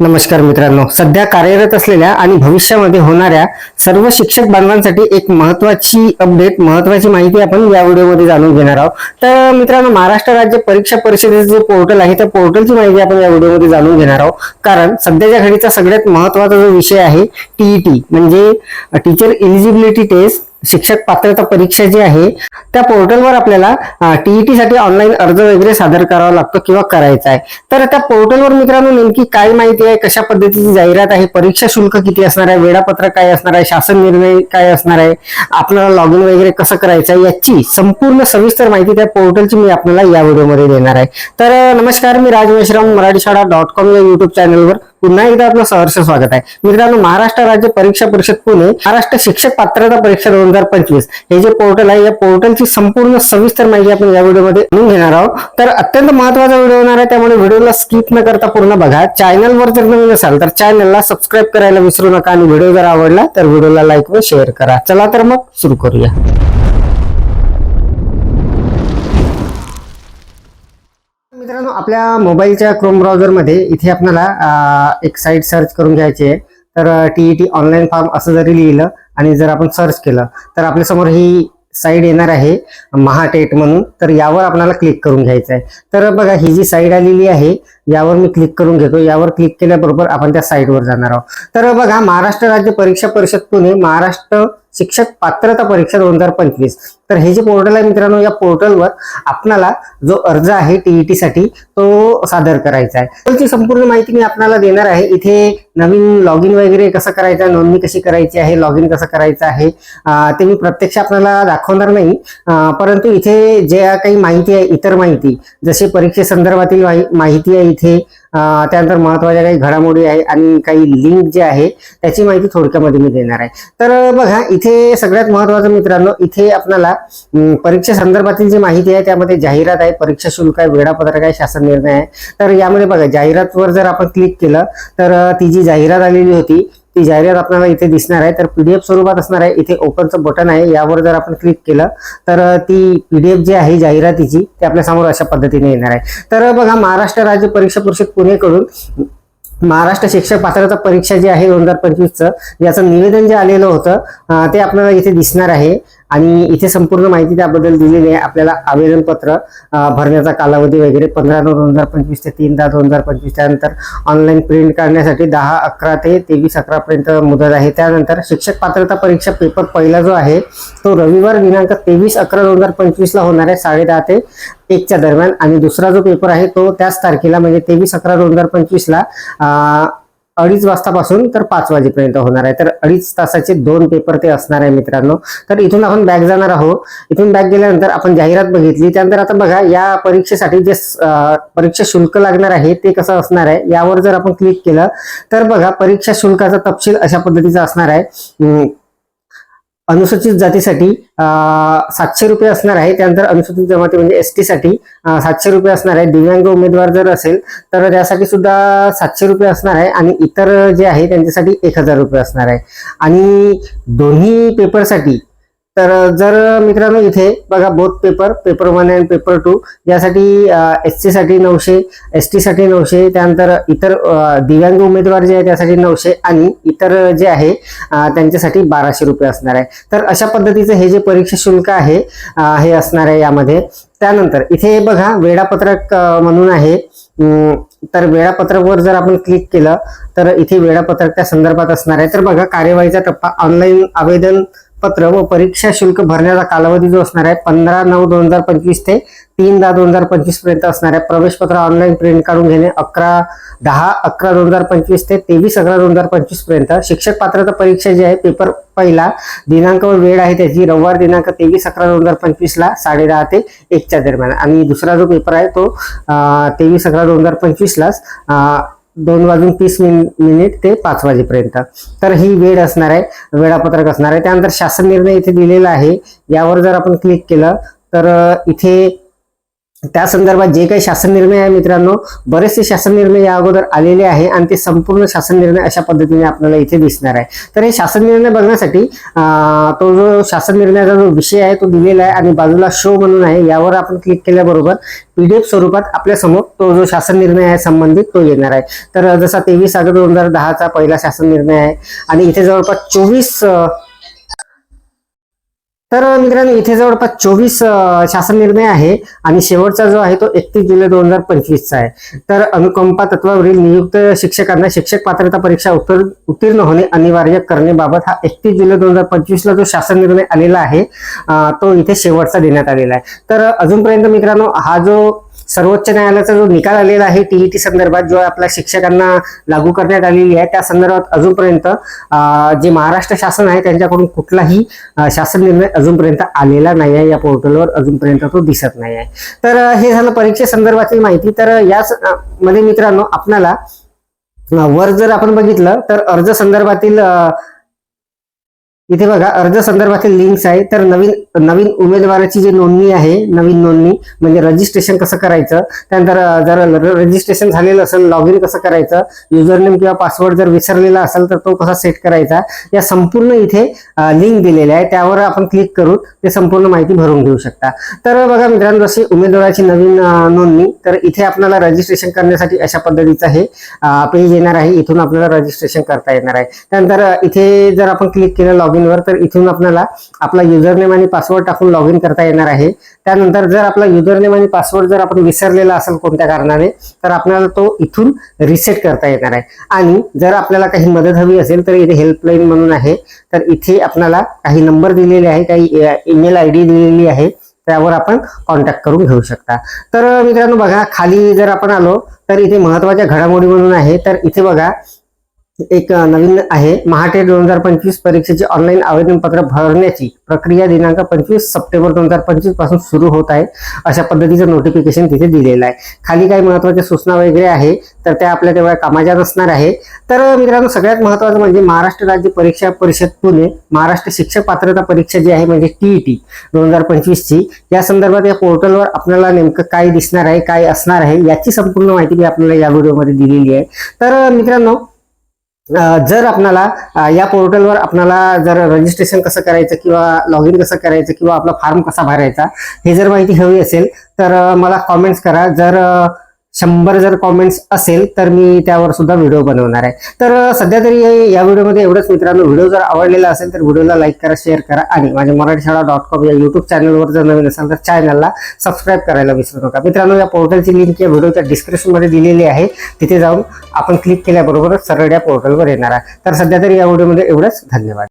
नमस्कार मित्रांनो. सध्या कार्यरत असलेल्या आणि भविष्यामध्ये होणाऱ्या सर्व शिक्षक बांधवांसाठी एक महत्वाची अपडेट महत्वाची माहिती आपण या व्हिडिओमध्ये जाणून घेणार आहोत. तर मित्रांनो महाराष्ट्र राज्य परीक्षा परिषदेचं जे पोर्टल आहे त्या पोर्टलची माहिती आपण या व्हिडिओमध्ये जाणून घेणार आहोत. कारण सध्याच्या घडीचा सगळ्यात महत्त्वाचा जो विषय आहे टीईटी म्हणजे टीचर एलिजिबिलिटी टेस्ट शिक्षक पात्रता परीक्षा जी आहे त्या पोर्टलवर आपल्याला टीईटी साठी ऑनलाईन अर्ज वगैरे सादर करावा लागतो किंवा करायचा आहे. तर त्या पोर्टलवर मित्रांनो नेमकी काय माहिती आहे कशा पद्धतीची जाहिरात आहे परीक्षा शुल्क किती असणार आहे वेळापत्रक काय असणार आहे शासन निर्णय काय असणार आहे आपल्याला लॉग इन वगैरे कसं करायचं आहे याची संपूर्ण सविस्तर माहिती त्या पोर्टलची मी आपल्याला या व्हिडिओमध्ये देणार आहे. तर नमस्कार मी राज मेश्राम मराठी शाळा डॉट कॉम या युट्यूब चॅनलवर पुन्हा एकदा आपलं सहर्ष स्वागत आहे. मित्रांनो महाराष्ट्र राज्य परीक्षा परिषद पुणे महाराष्ट्र शिक्षक पात्रता परीक्षा दोन हजार पंचवीस. हे जे पोर्टल आहे या पोर्टलची संपूर्ण सविस्तर माहिती आपण या व्हिडिओमध्ये घेऊन घेणार आहोत. तर अत्यंत महत्त्वाचा व्हिडिओ होणार आहे त्यामुळे व्हिडिओला स्किप न करता पूर्ण बघा. चॅनलवर जर नवीन असाल तर चॅनलला सबस्क्राईब करायला विसरू नका आणि व्हिडिओ जर आवडला तर व्हिडिओला लाईक व शेअर करा. चला तर मग सुरू करूया. मित्रांनो आपल्या मोबाईलच्या क्रोम ब्राउझरमध्ये इथे आपल्याला एक साईट सर्च करून घ्यायची आहे. तर टीईटी ऑनलाईन फॉर्म असं जरी लिहिलं आणि जर आपण सर्च केलं तर आपल्यासमोर ही साईड येणार आहे महाटेट म्हणून. तर यावर आपल्याला क्लिक करून घ्यायचं आहे. तर बघा ही जी साईड आलेली आहे यावर मी क्लिक करून घेतो. यावर क्लिक केल्याबरोबर आपण त्या साईटवर जाणार आहोत. तर बघा महाराष्ट्र राज्य परीक्षा परिषद पुणे महाराष्ट्र शिक्षक पात्रता परीक्षा दोन हजार पंचवीस. तर हे जे पोर्टल आहे मित्रांनो या पोर्टलवर आपणाला जो अर्ज आहे टीईटी साठी तो सादर करायचा आहे. त्याची संपूर्ण माहिती मी आपल्याला देणार आहे. इथे नवीन लॉग इन वगैरे कसं करायचं आहे नोंदणी कशी करायची आहे लॉग इन कसं करायचं आहे ते मी प्रत्यक्ष आपल्याला दाखवणार नाही. परंतु इथे ज्या काही माहिती आहे इतर माहिती जसे परीक्षेसंदर्भातील संदर्भातील माहिती आहे इथे त्यानंतर महत्त्वाच्या काही घडामोडी आहे आणि काही लिंक जे आहे त्याची माहिती थोडक्यामध्ये मी देणार आहे. तर बघा इथे सगळ्यात महत्वाचं मित्रांनो इथे आपल्याला परीक्षा संदर्भातील जी माहिती आहे त्यामध्ये जाहिरात आहे परीक्षा शुल्क आहे वेळापत्रक आहे शासन निर्णय आहे. तर यामध्ये बघा जाहिरातवर जर आपण क्लिक केलं तर ती जी जाहिरात आलेली होती ती जाहिरात आपल्याला इथे दिसणार आहे तर पीडीएफ स्वरूपात असणार आहे. इथे ओपनचं बटन आहे यावर जर आपण क्लिक केलं तर ती पीडीएफ जी आहे जाहिरातीची ती आपल्यासमोर अशा पद्धतीने येणार आहे. तर बघा महाराष्ट्र राज्य परीक्षा परिषद पुणेकडून महाराष्ट्र शिक्षक पात्रता परीक्षा जी आहे दोन हजार पंचवीसचं याचं निवेदन जे आलेलं होतं ते आपल्याला इथे दिसणार आहे. आणि इथे संपूर्ण माहिती त्याबद्दल दिलेली आहे. आपल्याला आवेदनपत्र भरण्याचा कालावधी वगैरे पंधरा नऊ दोन हजार पंचवीस ते तीन दहा दोन हजार पंचवीस त्यानंतर ऑनलाईन प्रिंट काढण्यासाठी दहा अकरा ते तेवीस अकरा पर्यंत मुदत आहे. त्यानंतर शिक्षक पात्रता परीक्षा पेपर पहिला जो आहे तो रविवार दिनांक तेवीस अकरा दोन हजार पंचवीसला होणार आहे साडे दहा ते एकच्या दरम्यान. आणि दुसरा जो पेपर आहे तो त्याच तारखेला म्हणजे तेवीस अकरा दोन हजार पंचवीसला अडीच वाजतापासून तर पाच वाजेपर्यंत होणार आहे. तर अडीच तासाचे दोन पेपर ते असणार आहे मित्रांनो. तर इथून आपण बॅग जाणार आहोत. इथून बॅग गेल्यानंतर आपण जाहिरात बघितली. त्यानंतर आता बघा या परीक्षेसाठी जे परीक्षा शुल्क लागणार आहे ते कसं असणार आहे यावर जर आपण क्लिक केलं तर बघा परीक्षा शुल्काचा तपशील अशा पद्धतीचा असणार आहे. अनुसूचित जातीसाठी सातशे रुपये असणार आहे. त्यानंतर अनुसूचित जमाती म्हणजे एस टीसाठी सातशे रुपये असणार आहे. दिव्यांग उमेदवार जर असेल तर त्यासाठी सुद्धा सातशे रुपये असणार आहे. आणि इतर जे आहे त्यांच्यासाठी एक हजार रुपये असणार आहे. आणि दोन्ही पेपरसाठी तर जर मित्रांनो इथे बघा both paper paper one and paper two यासाठी एस सी साठी नऊशे एस टी साठी नऊशे त्यानंतर इतर दिव्यांग उमेदवार जे आहे त्यासाठी नऊशे आणि इतर जे आहे त्यांच्यासाठी बाराशे रुपये असणार आहे. तर अशा पद्धतीचं हे जे परीक्षा शुल्क आहे हे असणार आहे यामध्ये. त्यानंतर इथे बघा वेळापत्रक म्हणून आहे. तर वेळापत्रकवर जर आपण क्लिक केलं तर इथे वेळापत्रक त्या संदर्भात असणार आहे. तर बघा कार्यवाहीचा टप्पा ऑनलाईन आवेदन पत्र व परीक्षा शुल्क भरण्याचा कालावधी जो असणार आहे पंधरा नऊ दोन हजार पंचवीस ते तीन दहा दोन हजार पंचवीसपर्यंत असणार आहे. प्रवेशपत्र ऑनलाईन प्रिंट काढून घेणे अकरा दहा अकरा दोन हजार पंचवीस ते तेवीस अकरा दोन हजार पंचवीसपर्यंत. शिक्षक पात्रता परीक्षा जी आहे पेपर पहिला दिनांक व वेळ आहे त्याची रविवार दिनांक तेवीस अकरा दोन हजार पंचवीस ला साडे दहा ते एकच्या दरम्यान. आणि दुसरा जो पेपर आहे तो तेवीस अकरा दोन हजार पंचवीसलाच दोन वाजून तीस मिन मिनिट ते पाच वाजेपर्यंत. तर ही वेळ असणार आहे वेळापत्रक असणार आहे. त्यानंतर शासन निर्णय इथे दिलेला आहे. यावर जर आपण क्लिक केलं तर इथे त्या संदर्भात जे काही शासन निर्णय आहे मित्रांनो बरेचसे शासन निर्णय या अगोदर आलेले आहे आणि ते संपूर्ण शासन निर्णय अशा पद्धतीने आपल्याला इथे दिसणार आहे. तर हे शासन निर्णय बघण्यासाठी तो जो शासन निर्णयाचा जो विषय आहे तो दिलेला आहे आणि बाजूला शो म्हणून आहे यावर आपण क्लिक केल्याबरोबर पीडीएफ स्वरूपात आपल्यासमोर तो जो शासन निर्णय आहे संबंधित तो येणार आहे. तर जसा तेवीस ऑगस्ट दोन हजार दहाचा पहिला शासन निर्णय आहे आणि इथे जवळपास चोवीस तर मित्रांनो इथे जवळपास चोवीस शासन निर्णय आहे आणि शेवटचा जो आहे तो एकतीस जुलै दोन हजार पंचवीसचा आहे. तर अनुकंपा तत्वावरील नियुक्त शिक्षकांना शिक्षक पात्रता परीक्षा उत्तर उत्तीर्ण होणे अनिवार्य करण्याबाबत हा एकतीस जुलै दोन हजार पंचवीसला जो शासन निर्णय आलेला आहे तो इथे शेवटचा देण्यात आलेला आहे. तर अजूनपर्यंत मित्रांनो हा जो सर्वोच्च न्यायालयाचा जो निकाल आलेला आहे टीईटी संदर्भात जो आपल्या शिक्षकांना लागू करण्यात आलेली आहे. त्या संदर्भात अजूनपर्यंत जे महाराष्ट्र शासन आहे त्यांच्याकडून कुठलाही शासन निर्णय अजूनपर्यंत आलेला नाही आहे. या पोर्टलवर अजूनपर्यंत तो दिसत नाही आहे. तर हे झालं परीक्षेसंदर्भातील माहिती. तर याच मध्ये मित्रांनो आपल्याला वर जर आपण बघितलं तर अर्ज संदर्भातील इथे बघा अर्ज संदर्भातील लिंक्स आहे. तर नवीन नवीन उमेदवाराची जी नोंदणी आहे नवीन नोंदणी म्हणजे रजिस्ट्रेशन कसं करायचं त्यानंतर जर रजिस्ट्रेशन झालेलं असेल लॉग इन कसं करायचं युजरनेम किंवा पासवर्ड जर विसरलेला असेल तर तो कसा सेट करायचा या संपूर्ण इथे लिंक दिलेले आहे त्यावर आपण क्लिक करून ते संपूर्ण माहिती भरून घेऊ शकता. तर बघा मित्रांनो जशी उमेदवाराची नवीन नोंदणी तर इथे आपल्याला रजिस्ट्रेशन करण्यासाठी अशा पद्धतीचं हे पेज येणार आहे. इथून आपल्याला रजिस्ट्रेशन करता येणार आहे. त्यानंतर इथे जर आपण क्लिक केलं लॉग वर तर इथून आपल्याला आपला युजरनेम आणि पासवर्ड टाकून लॉग इन करता येणार आहे. त्यानंतर जर आपला युजरनेम आणि पासवर्ड जर आपण विसरलेला असेल कोणत्या कारणाने तर आपल्याला तो इथून रिसेट करता येणार आहे. आणि जर आपल्याला काही मदत हवी असेल तर इथे हेल्पलाईन म्हणून आहे. तर इथे आपल्याला काही नंबर दिलेले आहे काही ईमेल आय डी दिलेली आहे. त्यावर आपण कॉन्टॅक्ट करून घेऊ शकता. तर मित्रांनो बघा खाली जर आपण आलो तर इथे महत्त्वाच्या घडामोडी म्हणून आहे. तर इथे बघा एक नवीन आहे. महाटे दोन हजार पंचवीस परीक्षेचे ऑनलाईन आवेदनपत्र भरण्याची प्रक्रिया दिनांक पंचवीस सप्टेंबर दोन हजार पंचवीसपासून सुरू होत आहे. अशा पद्धतीचं नोटिफिकेशन तिथे दिलेलं आहे. खाली काही महत्त्वाच्या सूचना वगैरे आहे तर त्या आपल्या तेवढ्या कामाच्या नसणार आहे. तर मित्रांनो सगळ्यात महत्वाचं म्हणजे महाराष्ट्र राज्य परीक्षा परिषद पुणे महाराष्ट्र शिक्षक पात्रता परीक्षा जी आहे म्हणजे टीईटी दोन हजार पंचवीसची या संदर्भात या पोर्टलवर आपल्याला नेमकं काय दिसणार आहे काय असणार आहे याची संपूर्ण माहिती मी आपल्याला या व्हिडिओमध्ये दिलेली आहे. तर मित्रांनो जर आपणाला या पोर्टलवर आपणाला जर रजिस्ट्रेशन कसं करायचं किंवा लॉग इन कसं करायचं किंवा आपला फॉर्म कसा भरायचा हे जर माहिती हवी असेल तर मला कॉमेंट्स करा. जर शंभर जर कॉमेंट्स असेल तर मी त्यावर सुद्धा व्हिडिओ बनवणार आहे. तर सध्या तरी या व्हिडिओमध्ये एवढंच मित्रांनो. व्हिडिओ जर आवडलेला असेल तर व्हिडिओला लाईक करा शेअर करा आणि माझ्या मराठी शाळा डॉट कॉम या युट्यूब चॅनलवर जर नवीन असाल तर चॅनलला सबस्क्राईब करायला विसरू नका. मित्रांनो या पोर्टलची लिंक या व्हिडिओच्या डिस्क्रिप्शनमध्ये दिलेली आहे. तिथे जाऊन आपण क्लिक केल्याबरोबरच सरळ या पोर्टलवर येणार आहे तर सध्या तरी या व्हिडिओमध्ये एवढंच. धन्यवाद.